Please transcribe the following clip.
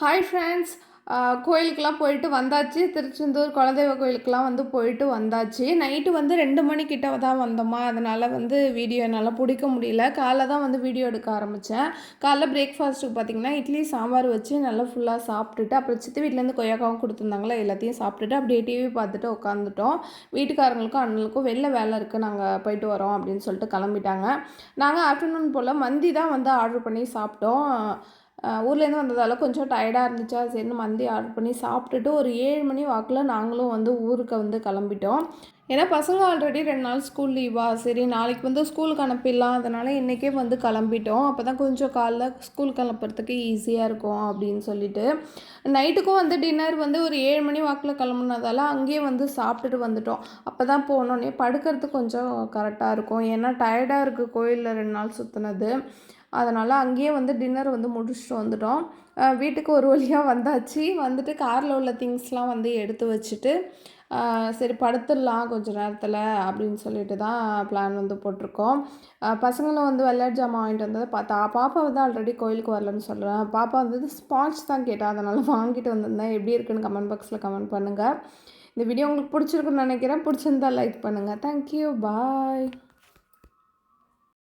Hi friends கோயிலுக்கெலாம் போயிட்டு வந்தாச்சு. திருச்செந்தூர் குலதெய்வ கோயிலுக்கெலாம் வந்து போயிட்டு வந்தாச்சு. நைட்டு வந்து ரெண்டு மணிக்கிட்ட தான் வந்தோமா. அதனால் வந்து வீடியோ என்னால் பிடிக்க முடியல. காலைல தான் வந்து வீடியோ எடுக்க ஆரம்பித்தேன் காலைல பிரேக்ஃபாஸ்ட்டுக்கு பார்த்திங்கன்னா இட்லி சாம்பார் வச்சு நல்லா ஃபுல்லாக சாப்பிட்டுட்டு அப்புறம் சித்து வீட்டிலேருந்து கொய்யாக்காவும் கொடுத்துருந்தாங்களே எல்லாத்தையும் சாப்பிட்டுட்டு அப்படியே டிவி பார்த்துட்டு உட்காந்துட்டோம் வீட்டுக்காரங்களுக்கும் அண்ணனுக்கும் வெளில வேலை இருக்குது நாங்கள் போயிட்டு வரோம் அப்படின்னு சொல்லிட்டு கிளம்பிட்டாங்க. நாங்கள் ஆஃப்டர்நூன் போல் மந்தி தான் வந்து ஆர்டர் பண்ணி சாப்பிட்டோம். ஊர்லேருந்து வந்ததால் கொஞ்சம் டயர்டாக இருந்துச்சா? சரின்னு மந்தி ஆர்டர் பண்ணி சாப்பிட்டுட்டு ஒரு ஏழு மணி வாக்கில் நாங்களும் வந்து ஊருக்கு வந்து கிளம்பிட்டோம். ஏன்னா பசங்க ஆல்ரெடி ரெண்டு நாள் ஸ்கூல் லீவா சரி நாளைக்கு வந்து ஸ்கூலுக்கு அனுப்பிடலாம். அதனால் இன்றைக்கே வந்து கிளம்பிட்டோம். அப்போ தான் கொஞ்சம் காலைல ஸ்கூல் கிளம்புறதுக்கு ஈஸியாக இருக்கும் அப்படின்னு சொல்லிட்டு. நைட்டுக்கும் வந்து டின்னர் வந்து ஒரு ஏழு மணி வாக்கில் கிளம்புனதால அங்கேயே வந்து சாப்பிட்டுட்டு வந்துட்டோம். அப்போ தான் போனோன்னே படுக்கிறதுக்கு கொஞ்சம் கரெக்டாக இருக்கும். ஏன்னா டயர்டாக இருக்குது கோயிலில் ரெண்டு நாள் சுற்றுனது அதனால் அங்கேயே வந்து டின்னர் வந்து முடிச்சுட்டு வந்துட்டோம். வீட்டுக்கு ஒரு வழியாக வந்தாச்சு. வந்துட்டு காரில் உள்ள திங்ஸ்லாம் வந்து எடுத்து வச்சுட்டு சரி படுத்துடலாம் கொஞ்சம் நேரத்தில் அப்படின்னு சொல்லிட்டு தான் பிளான் வந்து போட்டிருக்கோம். பசங்களும் வந்து விளையாட்டு ஜாமான் வாங்கிட்டு வந்ததை பார்த்தா பாப்பா வந்து ஆல்ரெடி கோயிலுக்கு வரலன்னு சொல்கிறேன் பாப்பா வந்து ஸ்பான்ச் தான் கேட்டால் அதனால் வாங்கிட்டு வந்திருந்தேன். எப்படி இருக்குன்னு கமெண்ட் பாக்ஸில் கமெண்ட் பண்ணுங்கள் இந்த வீடியோ உங்களுக்கு பிடிச்சிருக்குன்னு நினைக்கிறேன். பிடிச்சிருந்தா லைக் பண்ணுங்கள் தேங்க்யூ பாய்